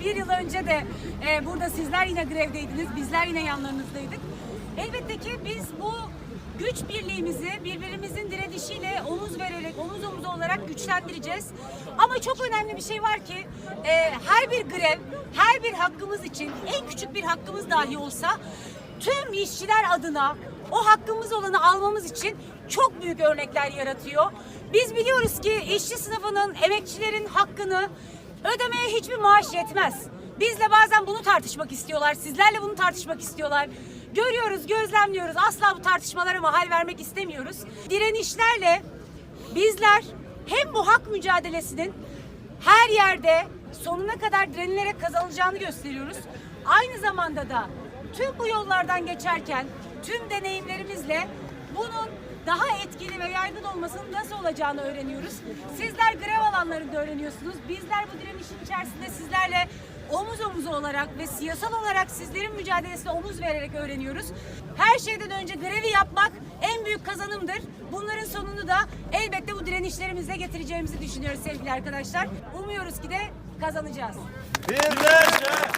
Bir yıl önce de e, burada sizler yine grevdeydiniz, bizler yine yanlarınızdaydık. Elbette ki biz bu güç birliğimizi birbirimizin direnişiyle omuz vererek, omuz omuza olarak güçlendireceğiz. Ama çok önemli bir şey var ki e, her bir grev, her bir hakkımız için en küçük bir hakkımız dahi olsa tüm işçiler adına o hakkımız olanı almamız için çok büyük örnekler yaratıyor. Biz biliyoruz ki işçi sınıfının, emekçilerin hakkını ödemeye hiçbir maaş yetmez. Bizle bazen bunu tartışmak istiyorlar, sizlerle bunu tartışmak istiyorlar. Görüyoruz, gözlemliyoruz. Asla bu tartışmalara mahal vermek istemiyoruz. Direnişlerle bizler hem bu hak mücadelesinin her yerde sonuna kadar direnilerek kazanılacağını gösteriyoruz. Aynı zamanda da tüm bu yollardan geçerken tüm deneyimlerimizle bunun daha etkili ve yaygın olmasının nasıl olacağını öğreniyoruz. Sizler grev alanlarında öğreniyorsunuz. Bizler bu direnişin içerisinde sizlerle omuz omuza olarak ve siyasal olarak sizlerin mücadelesine omuz vererek öğreniyoruz. Her şeyden önce grevi yapmak en büyük kazanımdır. Bunların sonunu da elbette bu direnişlerimizle getireceğimizi düşünüyoruz sevgili arkadaşlar. Umuyoruz ki de kazanacağız. Birleşe,